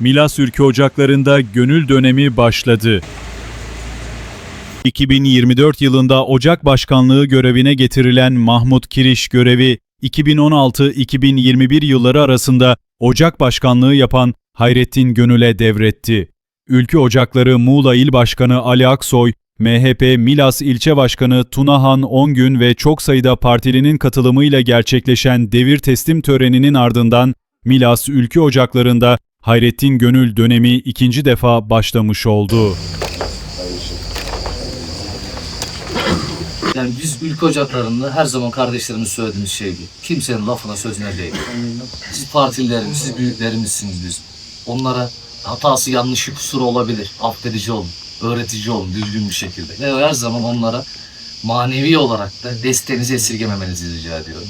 Milas Ülke Ocakları'nda gönül dönemi başladı. 2024 yılında Ocak Başkanlığı görevine getirilen Mahmut Kiriş görevi 2016-2021 yılları arasında Ocak Başkanlığı yapan Hayrettin Gönül'e devretti. Ülke Ocakları Muğla İl Başkanı Ali Aksoy, MHP Milas İlçe Başkanı Tunahan Ongün ve çok sayıda partilinin katılımıyla gerçekleşen devir teslim töreninin ardından Milas Ülke Ocakları'nda Hayrettin Gönül dönemi ikinci defa başlamış oldu. Yani biz ülke ocaklarında her zaman kardeşlerimiz söylediğimiz şey bu. Kimsenin lafına sözüne değil. Siz partililerimiz, siz büyüklerimizsiniz biz. Onlara hatası yanlışı kusuru olabilir. Affedici olun, öğretici olun düzgün bir şekilde. Ve her zaman onlara manevi olarak da desteğinizi esirgememenizi rica ediyorum.